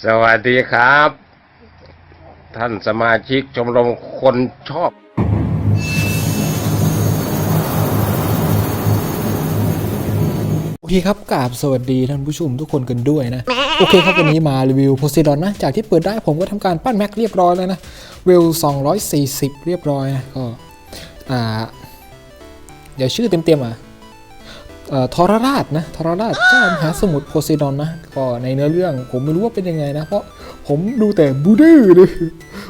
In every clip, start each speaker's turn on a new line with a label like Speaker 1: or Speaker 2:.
Speaker 1: สวัสดีครับ ท่านสมาชิกชมรมคนชอบ
Speaker 2: โอเคครับกราบสวัสดีท่านผู้ชมทุกคนกันด้วยนะ โอเคครับวันนี้มารีวิวโพไซดอนนะ จากที่เปิดได้ผมก็ทำการปั้นแม็กเรียบร้อยแล้วนะ เวล 240 เรียบร้อยนะก็ อ่า เดี๋ยวชื่อเต็มๆอะเอ่อ ทรราชนะทรราชเจ้ามหาสมุทรโพไซดอนนะก็ในเนื้อเรื่องผมไม่รู้ว่าเป็นยังไงนะ เพราะผมดูแต่บูดื้อเลย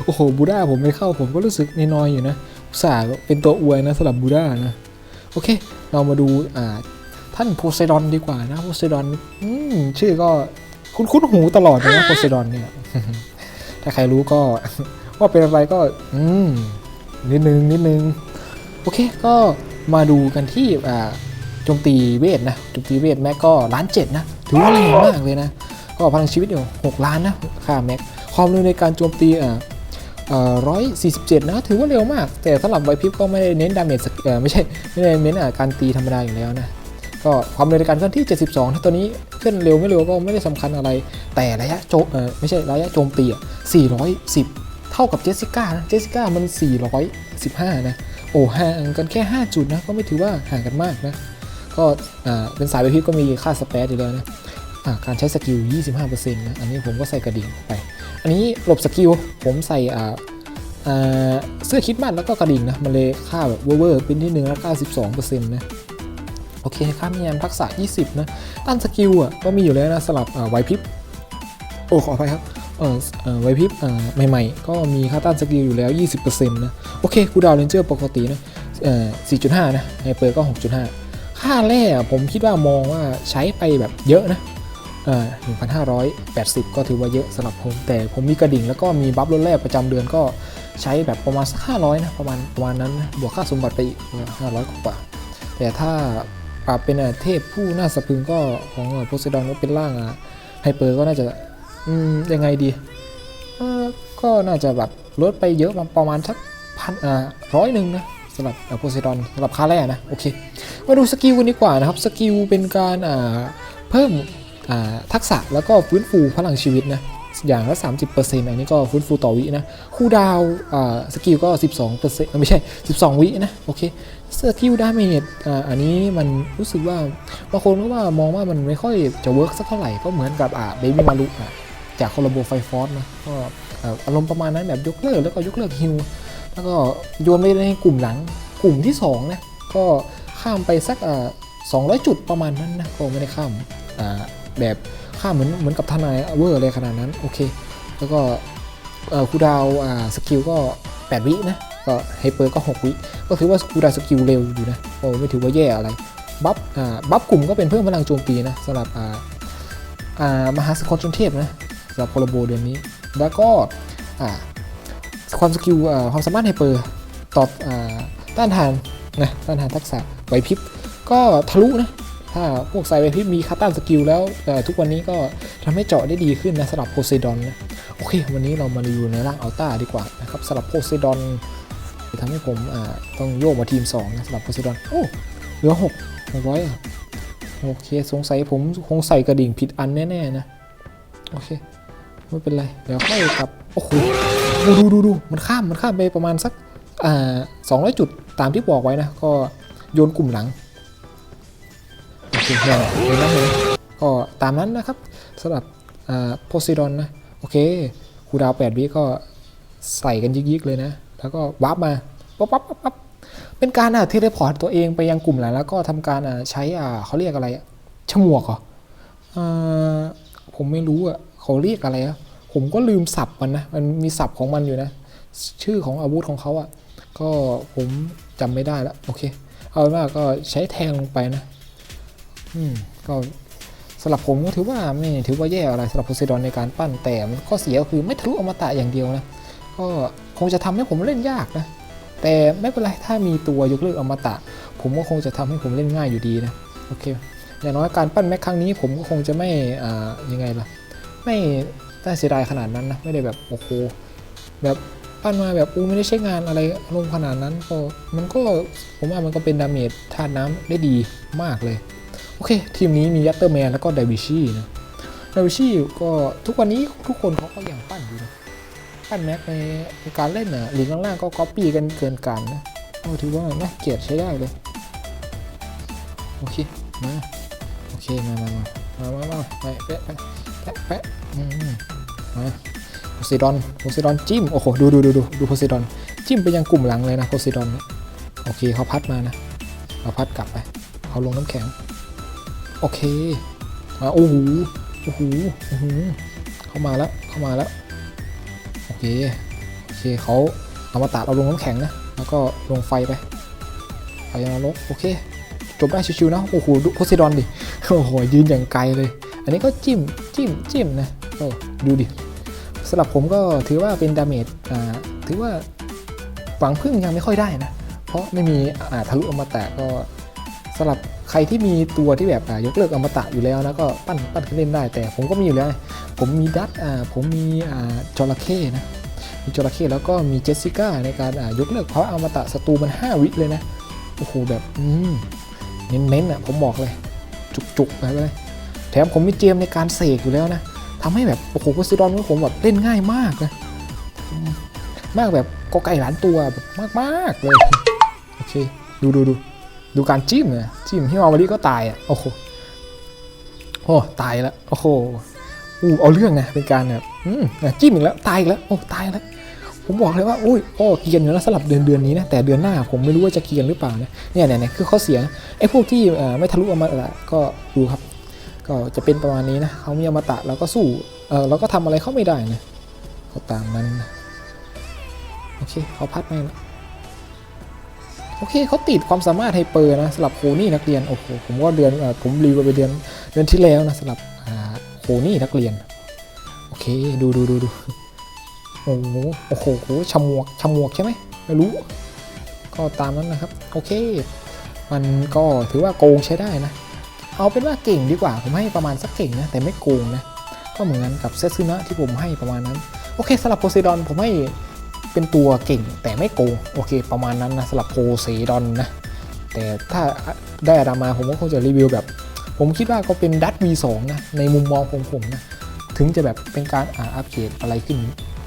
Speaker 2: โอ้โหบูด้าผมไม่เข้าผมก็รู้สึกน้อยๆอยู่นะอุตส่าห์เป็นตัวอวยนะสำหรับบูด้านะโอเค เรามาดูอ่าท่านโพไซดอนดีกว่านะโพไซดอนอืมชื่อก็คุ้นคุ้นๆหูตลอดเลยนะโพไซดอนเนี่ยถ้าใครรู้ก็ว่าเป็นอะไรก็ อืมนิดนึงนิดนึง โอเคก็มาดูกันที่อ่า โจมตีเวทนะโจมตีเวทแม็กก็ล้านเจ็ดนะถือว่าแรงมากเลยนะ ก็พลังชีวิตอยู่หกล้านนะค่าแม็กความเร็วในการโจมตีอ่าร้อยสี่สิบเจ็ดนะถือว่าเร็วมาก แต่สำหรับไวพิบก็ไม่ได้เน้นดาเมจไม่ใช่ไม่ได้เน้นการตีธรรมดาอยู่แล้วนะก็ความเร็วในการเคลื่อนที่ 72 ถ้าตัวนี้เคลื่อนเร็วไม่เร็วก็ไม่ได้สำคัญอะไร แต่ระยะโจเออไม่ใช่ระยะโจมตีอะ410 เท่ากับเจสสิก้านะเจสสิก้ามัน 415 นะ โอ้ห่างกันแค่ 5 จุดนะ ก็ไม่ถือว่าห่างกันมากนะ ก็เป็นสายไวพิบก็มีค่าสเปซอยู่แล้วนะการใช้สกิล 25%นะอันนี้ผมก็ใส่กระดิ่งไป อันนี้หลบสกิลผมใส่เสื้อคิดมันแล้วก็กระดิ่งนะ มันเลยค่าแบบเวอร์เป็นที่หนึ่งแล้ว92%นะโอเคค่ามียามทักษะ 20 นะต้านสกิลอะก็มีอยู่แล้วนะสลับไวพริบโอ้ขออภัยครับไวพริบใหม่ๆ ก็มีค่าต้านสกิลอยู่แล้ว 20%นะ โอเคคูดาวเลนเจอร์ปกตินะเอ่อ4.5 นะไฮเปอร์ก็ 6.5 ค่าแร่ผมคิดว่ามองว่าใช้ไปแบบเยอะนะเอ่อ1,580 ก็ถือว่าเยอะสำหรับผม แต่ผมมีกระดิ่งแล้วก็มีบัฟลดแร่ประจำเดือนก็ใช้แบบประมาณสัก500 นะ ประมาณประมาณนั้นนะบวกค่าสมบัติไปอีก 500 กว่า แต่ถ้าปรับเป็นเทพผู้น่าสะพึงก็ของโพไซดอนก็เป็นร่างอะไฮเปอร์ก็น่าจะอืมยังไงดีเออก็น่าจะแบบลดไปเยอะประมาณสักพันอ่าร้อยหนึ่งนะำหรับโพไซดอนสำหรับค่าแรกนะโอเคมาดูสกิลกันดีกว่านะครับสกิลเป็นการเพิ่มทักษะแล้วก็ฟื้นฟูพลังชีวิตนะอย่างละ 30%อันนี้ก็ฟื้นฟูต่อวินะคูลดาวสกิลก็ 12%เอ้ยไม่ใช่ 12 วินะโอเคสกิลดาเมจอ,อันนี้มันรู้สึกว่าบางคนก็ว่ามองว่ามันไม่ค่อยจะเวิร์กสักเท่าไหร่ก็เหมือนกับเบบี้มารุจากคอลโบไฟฟอสนะก็อาอารมณ์ประมาณนั้นแบบยกเลิกแล้วก็ยกเลิกฮิว แล้วก็โยนไปในกลุ่มหลังกลุ่มที่2นะก็ข้ามไปสักสอ่า200จุดประมาณนั้นนะก็ไม่ได้ข้ามแบบข้ามเหมือนเหมือนกับทนายเวอร์อะไรขนาดนั้นโอเค แล้วก็คูดาวสกิลก็ 8 วินะก็ไฮเปอร์ก็ 6 วิ ก็ถือว่าคูดาวสกิลเร็วอยู่นะโอ้ไม่ถือว่าแย่อะไรบัฟบัฟกลุ่มก็เป็นเพิ่มพลังโจมตีนะสำหรับมหาสกลชนเทพนะสำหรับโคลโบเดือนนี้ แล้วก็ ความสกิลความสามารถไฮเปอร์ต่ออต้านทานนะต้านทานทักษะไหวพริบก็ทะลุนะถ้าพวกสายไหวพริบมีคาต้านสกิลแล้วแต่ทุกวันนี้ก็ทำให้เจาะได้ดีขึ้นนะสำหรับโพไซดอนนะโอเค วันนี้เรามารีวิวในร่างอัลต้าดีกว่านะครับสำหรับโพไซดอนทำให้ผมต้องโยกมาทีม2นะสำหรับโพไซดอนโอ้เหลือ6 600อะโอเคสงสัยผมคงใส่กระดิ่งผิดอันแน่ ๆ นะ โอเค ไม่เป็นไร เดี๋ยวค่อยกลับ โอ้โห ดูดูดูดูมันข้ามมันข้ามไปประมาณสักอ่า200จุดตามที่บอกไว้นะ ก็โยนกลุ่มหลังโอเคเนี่ยเห็นไหมเห็นก็ตามนั้นนะครับสำหรับอ่าโพไซดอนนะ โอเคคูดาวน์8วิก็ใส่กันยิกๆเลยนะ แล้วก็วาร์ปมาปั๊บปั๊บปั๊บปั๊บเป็นการอะเทเลพอร์ตตัวเองไปยังกลุ่มหลังแล้วก็ทำการอะใช้อ่าเขาเรียกอะไรอะฉมวกเหรออ่าผมไม่รู้อะเขาเรียกอะไรอะ ผมก็ลืมศัพท์มันนะ มันมีศัพท์ของมันอยู่นะ ชื่อของอาวุธของเขาอะ ก็ผมจำไม่ได้แล้ว โอเค เอาเป็นว่าก็ใช้แทงลงไปนะ อืม ก็สำหรับผมก็ถือว่าไม่ถือว่าแย่อะไรสำหรับโพไซดอนในการปั้นแต่มันข้อเสียก็คือไม่ทะลุอมตะอย่างเดียวนะ ก็คงจะทำให้ผมเล่นยากนะ แต่ไม่เป็นไรถ้ามีตัวยกเลิกอมตะ ผมก็คงจะทำให้ผมเล่นง่ายอยู่ดีนะโอเคอย่างน้อยการปั้นแม็กครั้งนี้ผมก็คงจะไม่อ่ายังไงล่ะไม่ น่เสียดายขนาดนั้นนะไม่ได้แบบโอ้โหแบบปั้นมาแบบอูไม่ได้ใช้งานอะไรลงขนาดนั้นก็มันก็ผมว่ามันก็เป็นดาเมจธาตุน้ำได้ดีมากเลย โอเค ทีมนี้มียัตเตอร์แมนแล้วก็ไดวิชี่นะนาวิชี่ก็ทุกวันนี้ทุกคนเขาก็ยังปั้นอยู่นะปั้นแม็กในในการเล่นนะหลีกล่างๆก็ก๊อปปี้กันเกินกันนะก็ถือว่าน่าเกลียดใช้ได้เลย โอเค มา โอเค มามามามามามาไปแปะแปะแป มาโพไซดอนโพไซดอนจิ้ม โอ้โห ดูดูดูดูดูโพไซดอน จิ้มไปยังกลุ่มหลังเลยนะโพไซดอนเนี่ยโอเคเขาพัดมานะเขาพัดกลับไปเขาลงน้ำแข็ง โอเค มาโอ้โหโอ้โหโอ้โหเข้ามาแล้วเข้ามาแล้ว โอเค โอเคเขาเอามาตัดเอาลงน้ำแข็งนะ แล้วก็ลงไฟไปไฟนรกโอเคจบได้ชิวๆนะโอ้โหดูโพไซดอนดิโอ้โหยืนอย่างไกลเลย อันนี้ก็จิ้มจิ้มจิ้มนะโอ้ ดูดิสำหรับผมก็ถือว่าเป็นดาเมจถือว่าหวังพึ่งยังไม่ค่อยได้นะ เพราะไม่มีทะลุอมตะก็สำหรับใครที่มีตัวที่แบบยกเลิกอมตะอยู่แล้วนะก็ปั้นปั้นขึ้นเล่นได้ แต่ผมก็มีอยู่แล้ว ผมมีดัตผมมีจระเข้นะมีจระเข้แล้วก็มีเจสสิก้าในการยกเลิกเพราะอมตะศัตรูมัน 5 วิเลยนะโอ้โหแบบเน้นๆอะผมบอกเลย จุกๆไปเลยแถมผมมีเจมในการเสกอยู่แล้วนะ ทำให้แบบโอ้โหโพไซดอนของผมแบบเล่นง่ายมากนะอืมากแบบกอไก่หลานตัวแบบมากๆเลยโอเคดูดูดูดูการจิ้มนะจิ้มที่มาวันนี้ก็ตายอะโอ้โหโอ้ตายแล้วโอ้โหอู้เอาเรื่องนะเป็นการแบบอืมอะจิ้มอีกแล้วตายอีกแล้วโอ้ตายแล้วผมบอกเลยว่าอุ้ยโอ้เกียนอยู่แล้วสลับเดือนเดือนนี้นะแต่เดือนหน้าผมไม่รู้ว่าจะเกียนหรือเปล่านะเนี่ยเนี่ยเนี่ยคือข้อเสียไอ้พวกที่เอ่อไม่ทะลุอมตะก็ดูครับ ก็จะเป็นประมาณนี้นะเขามีอมตะเราก็สู้เออเราก็ทำอะไรเขาไม่ได้นะก็ตามนั้นนะโอเคเขาพัดไม่ละโอเคเขาติดความสามารถไฮเปอร์นะสำหรับโคนี่นักเรียนโอ้โหผมว่าเดือนเออผมรีวิวไปเดือนเดือนที่แล้วนะสำหรับโคนี่นักเรียนโอเคดูดูดูดูโอ้โหโอ้โหฉมวกฉมวกใช่ไหมไม่รู้ ก็ตามนั้นนะครับ โอเค มันก็ถือว่าโกงใช้ได้นะ เอาเป็นว่าเก่งดีกว่า ผมให้ประมาณสักเก่งนะ แต่ไม่โกงนะ ก็เหมือนกับเซซึนะที่ผมให้ประมาณนั้น โอเคสำหรับโพไซดอนผมให้เป็นตัวเก่งแต่ไม่โกง โอเค ประมาณนั้นนะสำหรับโพไซดอนนะ แต่ถ้าได้อาดามาผมก็คงจะรีวิวแบบ ผมคิดว่าก็เป็นดัต V2 นะ ในมุมมองของผมนะ ถึงจะแบบเป็นการอ่าอัปเกรดอะไรขึ้น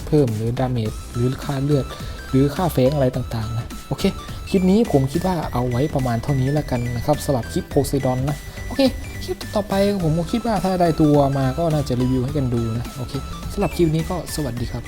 Speaker 2: เพิ่มหรือดาเมจหรือค่าเลือด หรือค่าเฟงอะไรต่างๆนะ โอเค คลิปนี้ผมคิดว่าเอาไว้ประมาณเท่านี้แล้วกันนะครับสำหรับคลิปโพไซดอนนะ โอเคคลิปต่อไปผมก็คิดว่าถ้าได้ตัวมาก็น่าจะรีวิวให้กันดูนะ โอเคสำหรับคลิปนี้ก็สวัสดีครับ